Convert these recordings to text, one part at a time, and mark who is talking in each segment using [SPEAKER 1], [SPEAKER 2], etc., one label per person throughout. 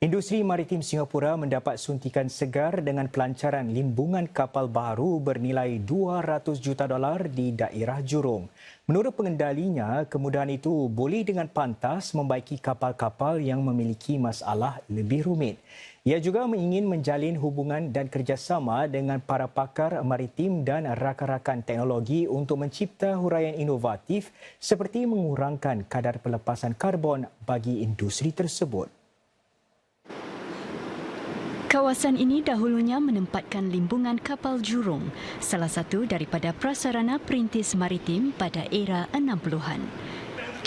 [SPEAKER 1] Industri maritim Singapura mendapat suntikan segar dengan pelancaran limbungan kapal baru bernilai 200 juta dolar di daerah Jurong. Menurut pengendalinya, kemudahan itu boleh dengan pantas membaiki kapal-kapal yang memiliki masalah lebih rumit. Ia juga ingin menjalin hubungan dan kerjasama dengan para pakar maritim dan rakan-rakan teknologi untuk mencipta huraian inovatif seperti mengurangkan kadar pelepasan karbon bagi industri tersebut.
[SPEAKER 2] Kawasan ini dahulunya menempatkan limbungan kapal Jurong, salah satu daripada prasarana perintis maritim pada era 60-an.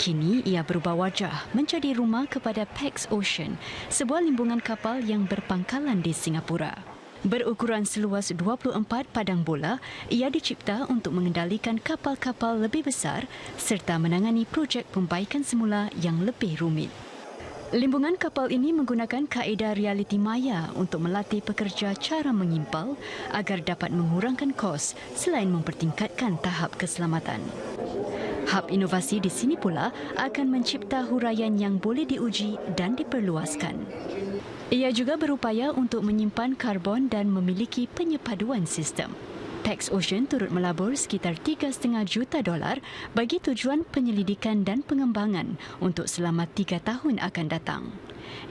[SPEAKER 2] Kini ia berubah wajah menjadi rumah kepada Pax Ocean, sebuah limbungan kapal yang berpangkalan di Singapura. Berukuran seluas 24 padang bola, ia dicipta untuk mengendalikan kapal-kapal lebih besar serta menangani projek pembaikan semula yang lebih rumit. Limbungan kapal ini menggunakan kaedah realiti maya untuk melatih pekerja cara mengimpal agar dapat mengurangkan kos selain mempertingkatkan tahap keselamatan. Hub inovasi di sini pula akan mencipta huraian yang boleh diuji dan diperluaskan. Ia juga berupaya untuk menyimpan karbon dan memiliki penyepaduan sistem. Pax Ocean turut melabur sekitar 3,5 juta dolar bagi tujuan penyelidikan dan pengembangan untuk selama tiga tahun akan datang.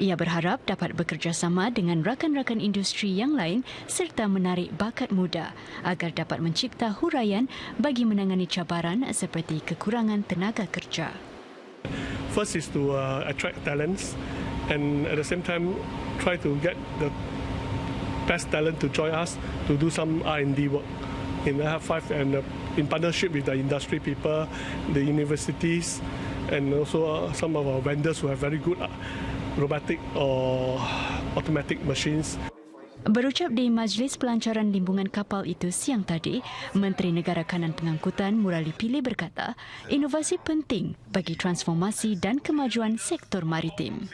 [SPEAKER 2] Ia berharap dapat bekerjasama dengan rakan-rakan industri yang lain serta menarik bakat muda agar dapat mencipta huraian bagi menangani cabaran seperti kekurangan tenaga kerja.
[SPEAKER 3] First is to uh, attract talents and at the same time try to get the best talent to join us to do some R&D work in F5 and uh, in partnership with the industry people, the universities, and also uh, some of our vendors who have very good uh, robotic or automatic machines.
[SPEAKER 2] Berucap di Majlis Pelancaran Limbungan Kapal itu siang tadi, Menteri Negara Kanan Pengangkutan Murali Pillay berkata, inovasi penting bagi transformasi dan kemajuan sektor maritim.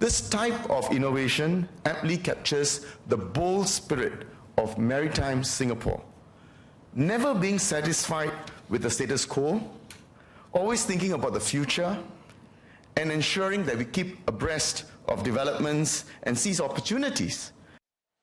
[SPEAKER 4] This type of innovation aptly captures the bold spirit of maritime Singapore. Never being satisfied with the status quo, always thinking about the future, and ensuring that we keep abreast of developments and seize opportunities